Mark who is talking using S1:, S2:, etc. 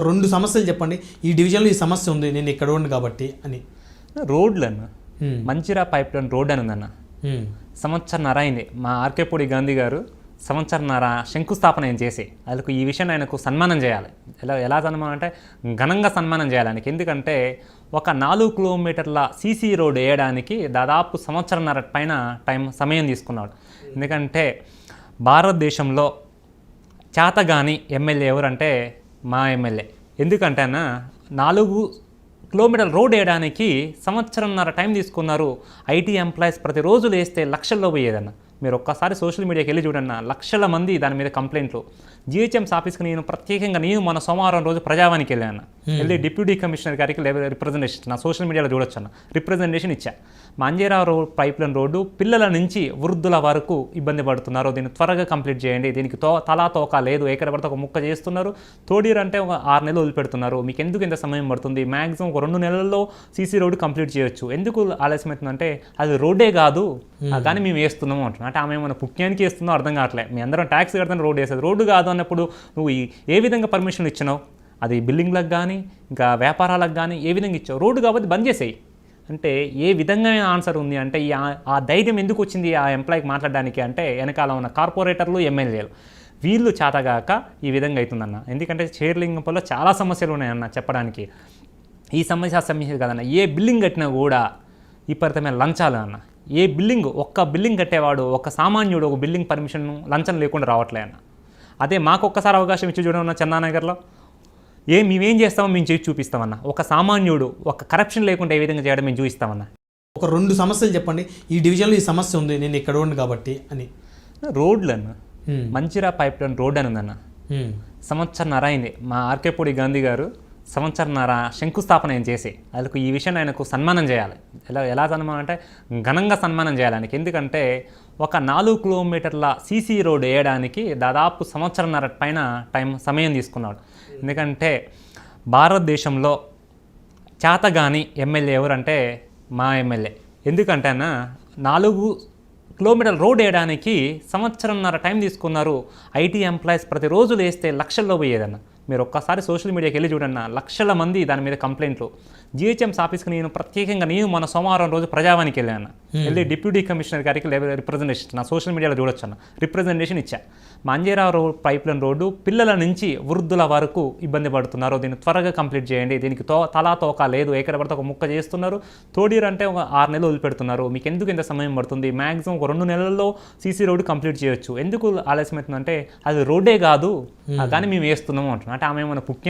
S1: ఒక రెండు సమస్యలు చెప్పండి. ఈ డివిజన్లో ఈ సమస్య ఉంది నేను ఇక్కడ ఉండి కాబట్టి అని.
S2: రోడ్లు అన్న మంచిరా పైప్ లైన్ రోడ్ అని ఉందన్న సంవత్సరన్నర అయింది. మా ఆర్కేపూడి గాంధీ గారు సంవత్సరన్నర శంకుస్థాపన ఆయన చేసి వాళ్ళకు ఈ విషయం ఆయనకు సన్మానం చేయాలి. ఎలా ఎలా సన్మానం అంటే ఘనంగా సన్మానం చేయాలి ఆయనకి. ఎందుకంటే ఒక నాలుగు కిలోమీటర్ల సీసీ రోడ్ వేయడానికి దాదాపు సంవత్సరన్నర పైన టైం సమయం తీసుకున్నాడు. ఎందుకంటే భారతదేశంలో చేతగాని ఎమ్మెల్యే ఎవరంటే మా ఎమ్మెల్యే. ఎందుకంటే నాలుగు కిలోమీటర్ రోడ్ వేయడానికి సంవత్సరంన్నర టైం తీసుకున్నారు ఐటీ ఎంప్లాయీస్ ప్రతిరోజు లేస్తే లక్షల్లో పోయేదన్న. మీరు ఒక్కసారి సోషల్ మీడియాకి వెళ్ళి చూడన్న లక్షల మంది దాని మీద కంప్లైంట్లు. జిహెచ్ఎంస్ ఆఫీస్కి నేను ప్రత్యేకంగా నేను మన సోమవారం రోజు ప్రజావానికి వెళ్ళాను వెళ్ళి డిప్యూటీ కమిషనర్ గారికి రిప్రజెంటేషన్ నా సోషల్ మీడియాలో చూడొచ్చు అన్న. రిప్రజెంటేషన్ ఇచ్చా. Manjira road pipe line road పిల్లల నుంచి వృద్ధుల వరకు ఇబ్బంది పడుతున్నారు. దీన్ని త్వరగా కంప్లీట్ చేయండి. దీనికి తో తలా తోక లేదు. ఎక్కడ పడితే ఒక ముక్క చేస్తున్నారు. తోడీరు అంటే ఒక ఆరు నెలలు వదిలిపెడుతున్నారు. మీకు ఎందుకు ఇంత సమయం పడుతుంది? మ్యాక్సిమం ఒక రెండు నెలల్లో సీసీ రోడ్డు కంప్లీట్ చేయొచ్చు. ఎందుకు ఆలస్యం అవుతుందంటే అది రోడ్డే కాదు. కానీ మేము వేస్తున్నాము అంటున్నాం. అంటే ఆమె మన పుణ్యానికి వేస్తుందో అర్థం కావట్లేదు మీ అందరం ట్యాక్స్ కడతాను రోడ్డు వేసేది. రోడ్డు కాదు అన్నప్పుడు నువ్వు ఈ- ఏ విధంగా పర్మిషన్ ఇచ్చినావు? అది బిల్డింగ్లకు కానీ ఇంకా వ్యాపారాలకు కానీ ఏ విధంగా ఇచ్చావు? రోడ్డు కాబట్టి బంద్ చేసేయి. అంటే ఏ విధంగా ఆన్సర్ ఉంది అంటే ఈ ఆ- ధైర్యం ఎందుకు వచ్చింది ఆ ఎంప్లాయీకి మాట్లాడడానికి అంటే వెనకాల ఉన్న కార్పొరేటర్లు ఎమ్మెల్యేలు. వీళ్ళు చేతగాక ఈ విధంగా అవుతుందన్న. ఎందుకంటే చేర్లింగంలో చాలా సమస్యలు ఉన్నాయన్న చెప్పడానికి. ఈ సమస్య సమస్య కదన్న. ఏ బిల్డింగ్ కట్టినా కూడా విపరీతమైన లంచాలు అన్న. ఏ బిల్డింగ్ ఒక్క బిల్డింగ్ కట్టేవాడు ఒక సామాన్యుడు ఒక బిల్డింగ్ పర్మిషన్ లంచం లేకుండా రావట్లే అన్న. అదే మాకు ఒక్కసారి అవకాశం ఇచ్చి చూడమన్న చందానగర్లో. ఏ మేమేం చేస్తామో మేము చేసి చూపిస్తామన్న. ఒక సామాన్యుడు ఒక కరప్షన్ లేకుండా ఏ విధంగా చేయడం మేము చూపిస్తామన్న.
S1: ఒక రెండు సమస్యలు చెప్పండి. ఈ డివిజన్లో ఈ సమస్య ఉంది నేను ఇక్కడ ఉండి కాబట్టి అని.
S2: రోడ్లు అన్న మంచిరా పైప్ లైన్ రోడ్ అని ఉందన్న.
S1: ఉమ్,
S2: సంవత్సరన్నర అయింది మా ఆర్కేపూడి గాంధీ గారు సంవత్సరన్నర శంకుస్థాపన ఆయన చేసి వాళ్ళకు ఈ విషయం ఆయనకు సన్మానం చేయాలి. ఎలా ఎలా సన్మానం అంటే ఘనంగా సన్మానం చేయాలి ఆయనకి. ఎందుకంటే ఒక నాలుగు కిలోమీటర్ల సీసీ రోడ్ వేయడానికి దాదాపు సంవత్సరన్నర పైన టైం సమయం తీసుకున్నాడు. ఎందుకంటే భారతదేశంలో చేతగాని ఎమ్మెల్యే ఎవరంటే మా ఎమ్మెల్యే. ఎందుకంటే నాలుగు కిలోమీటర్ రోడ్ వేయడానికి సంవత్సరంన్నర టైం తీసుకున్నారు ఐటీ ఎంప్లాయీస్. ప్రతిరోజు వేస్తే లక్షల్లో పోయేదన్న మీరు ఒక్కసారి సోషల్ మీడియాకి వెళ్ళి చూడన్న లక్షల మంది దాని మీద కంప్లైంట్లు. జిహెచ్ఎంస్ ఆఫీస్కి నేను ప్రత్యేకంగా నేను మన సోమవారం రోజు ప్రజావానికి వెళ్ళాను వెళ్ళి డిప్యూటీ కమిషనర్ గారికి రిప్రజెంటేషన్ నా సోషల్ మీడియాలో చూడొచ్చు అన్న. రిప్రజెంటేషన్ ఇచ్చా. Manjira road pipe line road పిల్లల నుంచి వృద్ధుల వరకు ఇబ్బంది పడుతున్నారు. దీన్ని త్వరగా కంప్లీట్ చేయండి. దీనికి తో తలా తోక లేదు. ఎక్కడ పడితే ఒక ముక్క చేస్తున్నారు. తోడీరు అంటే ఒక ఆరు నెలలు వదిలిపెడుతున్నారు. మీకు ఎందుకు ఇంత సమయం పడుతుంది? మ్యాక్సిమం ఒక రెండు నెలల్లో సీసీ రోడ్డు కంప్లీట్ చేయొచ్చు. ఎందుకు ఆలస్యం అవుతుందంటే అది రోడ్డే కాదు. కానీ మేము వేస్తున్నాము అంటున్నాం అంటే ఆమె మన పుణ్యం